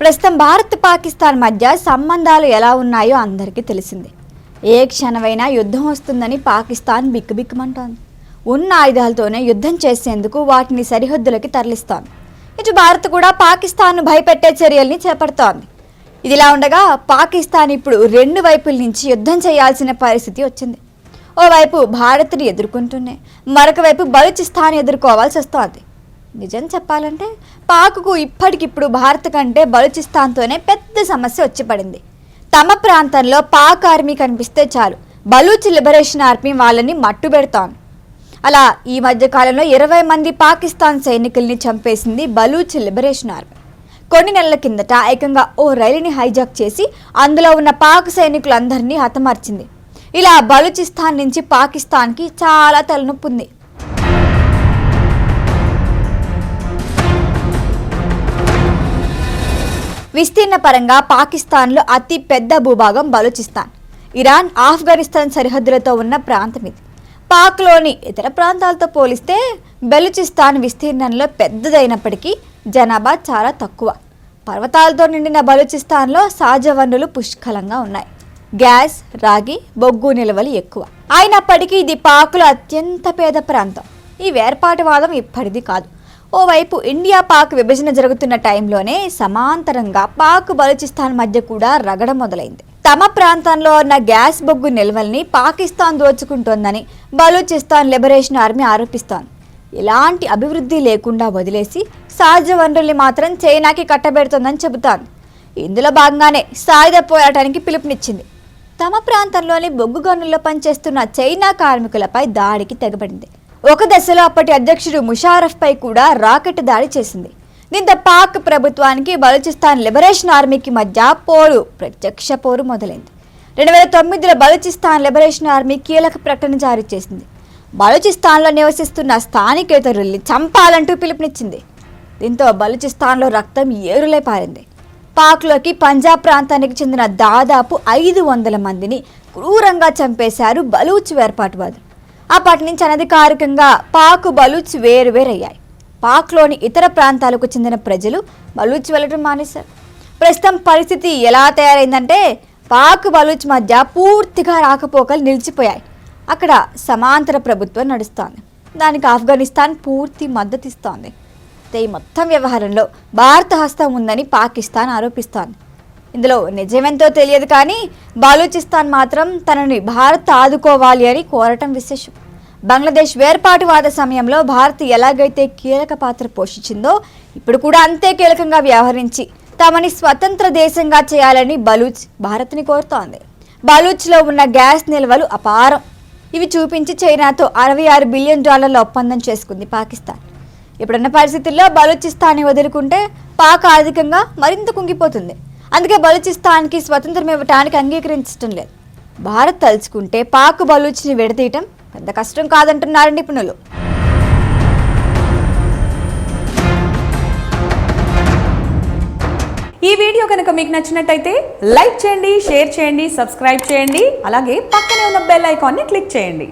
ప్రస్తుతం భారత్ పాకిస్తాన్ మధ్య సంబంధాలు ఎలా ఉన్నాయో అందరికీ తెలిసిందే. ఏ క్షణమైనా యుద్ధం వస్తుందని పాకిస్తాన్ బిక్కుబిక్కుమంటోంది. ఉన్న ఆయుధాలతోనే యుద్ధం చేసేందుకు వాటిని సరిహద్దులకి తరలిస్తోంది. ఇటు భారత్ కూడా పాకిస్తాన్ను భయపెట్టే చర్యల్ని చేపడుతోంది. ఇదిలా ఉండగా పాకిస్తాన్ ఇప్పుడు రెండు వైపుల నుంచి యుద్ధం చేయాల్సిన పరిస్థితి వచ్చింది. ఓవైపు భారత్ని ఎదుర్కొంటూనే మరొక వైపు బలూచిస్తాన్ ఎదుర్కోవాల్సి వస్తోంది. నిజం చెప్పాలంటే పాక్కు ఇప్పటికిప్పుడు భారత్ కంటే బలూచిస్తాన్తోనే పెద్ద సమస్య వచ్చి పడింది. తమ ప్రాంతంలో పాక్ ఆర్మీ కనిపిస్తే చాలు. బలూచ్ లిబరేషన్ ఆర్మీ వాళ్ళని మట్టుబెడతాను అలా ఈ మధ్య కాలంలో ఇరవై మంది పాకిస్తాన్ సైనికుల్ని చంపేసింది బలూచ్ లిబరేషన్ ఆర్మీ. కొన్ని నెలల కిందట ఏకంగా ఓ రైలుని హైజాక్ చేసి అందులో ఉన్న పాక్ సైనికులందరినీ హతమార్చింది. ఇలా బలూచిస్తాన్ నుంచి పాకిస్తాన్కి చాలా తలనొప్పి విస్తీర్ణ పరంగా పాకిస్తాన్లో అతి పెద్ద భూభాగం బలూచిస్తాన్. ఇరాన్ ఆఫ్ఘనిస్తాన్ సరిహద్దులతో ఉన్న ప్రాంతం ఇది పాక్లోని ఇతర ప్రాంతాలతో పోలిస్తే బెలూచిస్తాన్ విస్తీర్ణంలో పెద్దదైనప్పటికీ జనాభా చాలా తక్కువ. పర్వతాలతో నిండిన బలూచిస్తాన్లో సహజ వనరులు పుష్కలంగా ఉన్నాయి. గ్యాస్ రాగి బొగ్గు నిల్వలు ఎక్కువ. అయినప్పటికీ ఇది పాకులో అత్యంత పేద ప్రాంతం. ఈ వేర్పాటువాదం ఇప్పటిది కాదు. ఓవైపు ఇండియా పాక్ విభజన జరుగుతున్న టైంలోనే సమాంతరంగా పాక్ బలూచిస్తాన్ మధ్య కూడా రగడ మొదలైంది. తమ ప్రాంతంలో ఉన్న గ్యాస్ బొగ్గు నిల్వల్ని పాకిస్తాన్ దోచుకుంటోందని బలూచిస్తాన్ లిబరేషన్ ఆర్మీ ఆరోపిస్తోంది. ఎలాంటి అభివృద్ధి లేకుండా వదిలేసి సహజ వనరుల్ని మాత్రం చైనాకి కట్టబెడుతోందని చెబుతాను ఇందులో భాగంగానే సాయుధ పోరాటానికి పిలుపునిచ్చింది. తమ ప్రాంతంలోని బొగ్గు గనుల్లో పనిచేస్తున్న చైనా కార్మికులపై దాడికి తెగబడింది. ఒక దశలో అప్పటి అధ్యక్షుడు ముషారఫ్ పై కూడా రాకెట్ దాడి చేసింది. దీంతో పాక్ ప్రభుత్వానికి బలూచిస్తాన్ లిబరేషన్ ఆర్మీకి మధ్య పోరు ప్రత్యక్ష పోరు మొదలైంది. రెండు వేల తొమ్మిదిలో బలూచిస్తాన్ లిబరేషన్ ఆర్మీ కీలక ప్రకటన జారీ చేసింది. బలూచిస్తాన్లో నివసిస్తున్న స్థానికేతరుల్ని చంపాలంటూ పిలుపునిచ్చింది. దీంతో బలూచిస్తాన్లో రక్తం ఏరులై పారింది. పాక్లోకి పంజాబ్ ప్రాంతానికి చెందిన దాదాపు ఐదు వందల మందిని క్రూరంగా చంపేశారు బలూచ్ వేర్పాటువాదులు. అప్పటి నుంచి అనధికారికంగా పాక్ బలూచ్ వేరువేరయ్యాయి. పాక్లోని ఇతర ప్రాంతాలకు చెందిన ప్రజలు బలూచ్ వెళ్ళడం మానేశారు. ప్రస్తుతం పరిస్థితి ఎలా తయారైందంటే పాక్ బలూచ్ మధ్య పూర్తిగా రాకపోకలు నిలిచిపోయాయి. అక్కడ సమాంతర ప్రభుత్వం నడుస్తోంది. దానికి ఆఫ్ఘనిస్తాన్ పూర్తి మద్దతు ఇస్తోంది అయితే ఈ మొత్తం వ్యవహారంలో భారత హస్తం ఉందని పాకిస్తాన్ ఆరోపిస్తోంది. ఇందులో నిజమెంతో తెలియదు కానీ బాలూచిస్తాన్ మాత్రం తనని భారత్ ఆదుకోవాలి అని కోరటం విశేషం. బంగ్లాదేశ్ వేర్పాటువాద సమయంలో భారత్ ఎలాగైతే కీలక పాత్ర పోషించిందో ఇప్పుడు కూడా అంతే కీలకంగా వ్యవహరించి తమని స్వతంత్ర దేశంగా చేయాలని బలూచ్ భారత్ని కోరుతోంది. బలూచ్లో ఉన్న గ్యాస్ నిల్వలు అపారం. ఇవి చూపించి చైనాతో అరవై ఆరు బిలియన్ డాలర్ల ఒప్పందం చేసుకుంది పాకిస్తాన్. ఇప్పుడున్న పరిస్థితుల్లో బలూచిస్తాన్ని వదులుకుంటే పాక్ ఆర్థికంగా మరింత కుంగిపోతుంది. అందుకే బలూచిస్తాన్కి స్వతంత్రం ఇవ్వటానికి అంగీకరించడం లేదు. భారత్ తలుచుకుంటే పాక్ బలూచ్ని విడదీయటం పెద్ద కష్టం కాదంటున్నారు నిపుణులు ఈ వీడియో కనుక మీకు నచ్చినట్టయితే లైక్ చేయండి షేర్ చేయండి సబ్స్క్రైబ్ చేయండి అలాగే పక్కనే ఉన్న బెల్ ఐకాన్ని క్లిక్ చేయండి.